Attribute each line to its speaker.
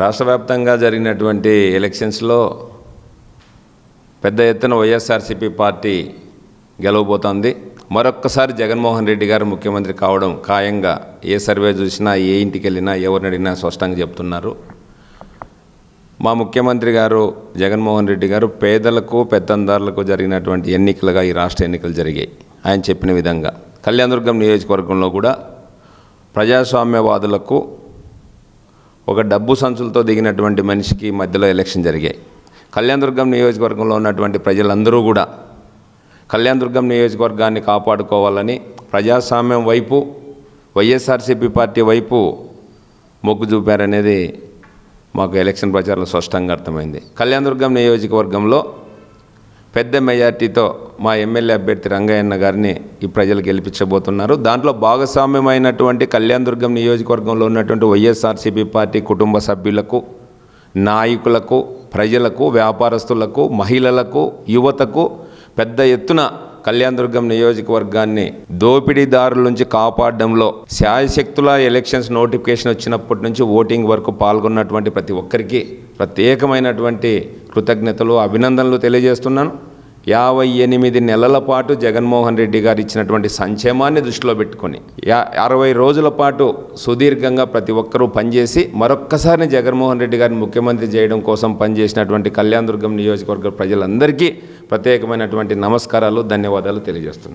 Speaker 1: రాష్ట్ర వ్యాప్తంగా జరిగినటువంటి ఎలక్షన్స్లో పెద్ద ఎత్తున వైఎస్ఆర్సీపీ పార్టీ గెలవబోతోంది. మరొక్కసారి జగన్మోహన్ రెడ్డి గారు ముఖ్యమంత్రి కావడం ఖాయంగా ఏ సర్వే చూసినా ఏ ఇంటికి వెళ్ళినా ఎవరిని అడిగినా స్పష్టంగా చెప్తున్నారు. మా ముఖ్యమంత్రి గారు జగన్మోహన్ రెడ్డి గారు పేదలకు పెత్తందారులకు జరిగినటువంటి ఎన్నికలుగా ఈ రాష్ట్ర ఎన్నికలు జరిగాయి. ఆయన చెప్పిన విధంగా కళ్యాణదుర్గం నియోజకవర్గంలో కూడా ప్రజాస్వామ్యవాదులకు ఒక డబ్బు సంచులతో దిగినటువంటి మనిషికి మధ్యలో ఎలక్షన్ జరిగాయి. కళ్యాణదుర్గం నియోజకవర్గంలో ఉన్నటువంటి ప్రజలందరూ కూడా కళ్యాణదుర్గం నియోజకవర్గాన్ని కాపాడుకోవాలని ప్రజాస్వామ్యం వైపు వైఎస్ఆర్సీపీ పార్టీ వైపు మొగ్గు చూపారనేది మాకు ఎలక్షన్ ప్రచారంలో స్పష్టంగా అర్థమైంది. కళ్యాణదుర్గం నియోజకవర్గంలో పెద్ద మెజార్టీతో మా ఎమ్మెల్యే అభ్యర్థి రంగయ్యన్న గారిని ఈ ప్రజలు గెలిపించబోతున్నారు. దాంట్లో భాగస్వామ్యమైనటువంటి కళ్యాణదుర్గం నియోజకవర్గంలో ఉన్నటువంటి వైఎస్ఆర్సీపీ పార్టీ కుటుంబ సభ్యులకు నాయకులకు ప్రజలకు వ్యాపారస్తులకు మహిళలకు యువతకు పెద్ద ఎత్తున కళ్యాణదుర్గం నియోజకవర్గాన్ని దోపిడీదారుల నుంచి కాపాడడంలో శాయశక్తుల ఎలక్షన్స్ నోటిఫికేషన్ వచ్చినప్పటి నుంచి ఓటింగ్ వరకు పాల్గొన్నటువంటి ప్రతి ఒక్కరికి ప్రత్యేకమైనటువంటి కృతజ్ఞతలు అభినందనలు తెలియజేస్తున్నాను. యాభై ఎనిమిది నెలల పాటు జగన్మోహన్ రెడ్డి గారు ఇచ్చినటువంటి సంక్షేమాన్ని దృష్టిలో పెట్టుకొని యా అరవై రోజుల పాటు సుదీర్ఘంగా ప్రతి ఒక్కరూ పనిచేసి మరొక్కసారి జగన్మోహన్ రెడ్డి గారిని ముఖ్యమంత్రి చేయడం కోసం పనిచేసినటువంటి కళ్యాణదుర్గం నియోజకవర్గ ప్రజలందరికీ ప్రత్యేకమైనటువంటి నమస్కారాలు ధన్యవాదాలు తెలియజేస్తున్నాను